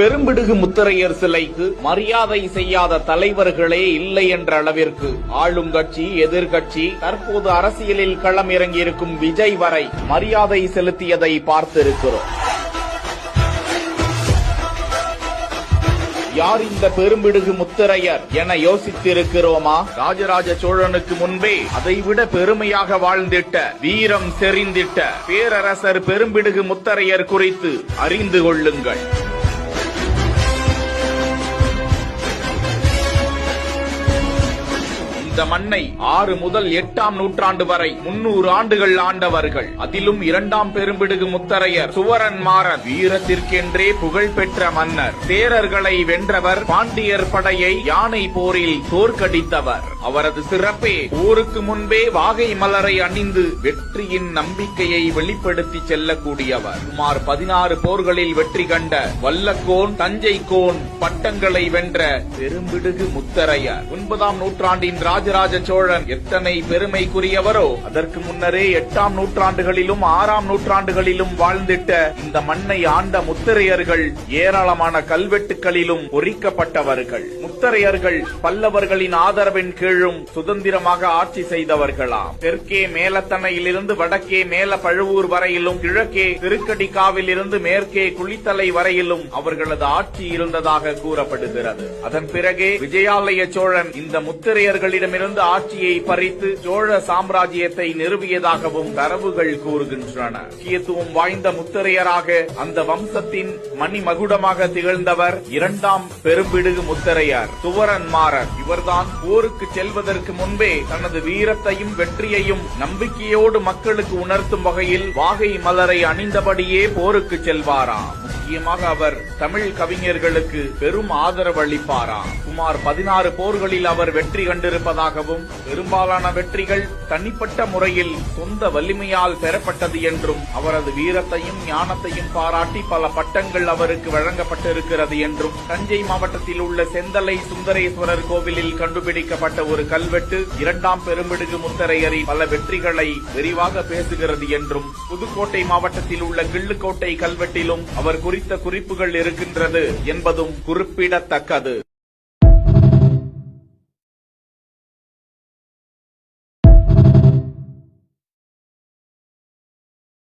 பெரும்பிடுகு முத்தரையர் சிலைக்கு மரியாதை செய்யாத தலைவர்களே இல்லை என்ற அளவிற்கு ஆளும் கட்சி எதிர்கட்சி தற்போது அரசியலில் களம் இறங்கியிருக்கும் விஜய் வரை மரியாதை செலுத்தியதை பார்த்திருக்கிறோம். யார் இந்த பெரும்பிடுகு முத்தரையர் என யோசித்திருக்கிறோமா? ராஜராஜ சோழனுக்கு முன்பே அதைவிட பெருமையாக வாழ்ந்திட்ட வீரம் செறிந்திட்ட பேரரசர் பெரும்பிடுகு முத்தரையர் குறித்து அறிந்து கொள்ளுங்கள். இந்த மண்ணை ஆறு முதல் எட்டாம் நூற்றாண்டு வரை முன்னூறு ஆண்டுகள் ஆண்டவர்கள். அதிலும் இரண்டாம் பெரும்பிடுகு முத்தரையர் சுவரன் மாறன். வீரத்திற்கென்றே புகழ் பெற்ற மன்னர். தேரர்களை வென்றவர் பாண்டியர் படையை யானை போரில் தோற்கடித்தவர். அவரது சிறப்பே போருக்கு முன்பே வாகை மலரை அணிந்து வெற்றியின் நம்பிக்கையை வெளிப்படுத்தி செல்லக்கூடியவர். சுமார் பதினாறு போர்களில் வெற்றி கண்ட வல்லக்கோன் தஞ்சை கோன் பட்டங்களை வென்ற பெரும்பிடுகு முத்தரையர். ஒன்பதாம் நூற்றாண்டின் ராஜராஜ சோழன் எத்தனை பெருமைக்குரியவரோ அதற்கு முன்னரே எட்டாம் நூற்றாண்டுகளிலும் ஆறாம் நூற்றாண்டுகளிலும் வாழ்ந்திட்ட இந்த மண்ணை ஆண்ட முத்தரையர்கள் ஏராளமான கல்வெட்டுகளிலும் பொறிக்கப்பட்டவர்கள். முத்தரையர்கள் பல்லவர்களின் ஆதரவின் கீழும் சுதந்திரமாக ஆட்சி செய்தவர்களாம். தெற்கே மேலத்தனையிலிருந்து வடக்கே மேல பழுவூர் வரையிலும் கிழக்கே திருக்கடிக்காவில் இருந்து மேற்கே குளித்தலை வரையிலும் அவர்களது ஆட்சி இருந்ததாக கூறப்படுகிறது. அதன் பிறகே விஜயாலய சோழன் இந்த முத்திரையர்களிடம் முத்திரையர்களிடமிருந்து ஆட்சியை பறித்து சோழ சாம்ராஜ்யத்தை நிறுவியதாகவும் தரவுகள் கூறுகின்றன. முக்கியத்துவம் வாய்ந்த முத்திரையராக அந்த வம்சத்தின் மணிமகுடமாக திகழ்ந்தவர் இரண்டாம் பெரும்பிடுகு முத்திரையர் துவரன் மாறர். இவர்தான் போருக்கு செல்வதற்கு முன்பே தனது வீரத்தையும் வெற்றியையும் நம்பிக்கையோடு மக்களுக்கு உணர்த்தும் வகையில் வாகை மலரை அணிந்தபடியே போருக்கு செல்வாராம் முக்கியமாக அவர் தமிழ் கவிஞர்களுக்கு பெரும் ஆதரவு அளிப்பாராம் சுமார் பதினாறு போர்களில் அவர் வெற்றி கண்டிருப்பதாகவும் பெரும்பாலான வெற்றிகள் தனிப்பட்ட முறையில் சொந்த வலிமையால் பெறப்பட்டது என்றும் அவரது வீரத்தையும் ஞானத்தையும் பாராட்டி பல பட்டங்கள் அவருக்கு வழங்கப்பட்டிருக்கிறது என்றும் தஞ்சை மாவட்டத்தில் உள்ள செந்தலை சுந்தரேஸ்வரர் கோவிலில் கண்டுபிடிக்கப்பட்ட ஒரு கல்வெட்டு இரண்டாம் பெரும்பிடுகு முத்தரையரின் பல வெற்றிகளை விரிவாக பேசுகிறது என்றும் புதுக்கோட்டை மாவட்டத்தில் உள்ள கிள்ளுக்கோட்டை கல்வெட்டிலும் அவர் குறித்த குறிப்புகள் இருக்கின்றது என்பதும் குறிப்பிடத்தக்கது.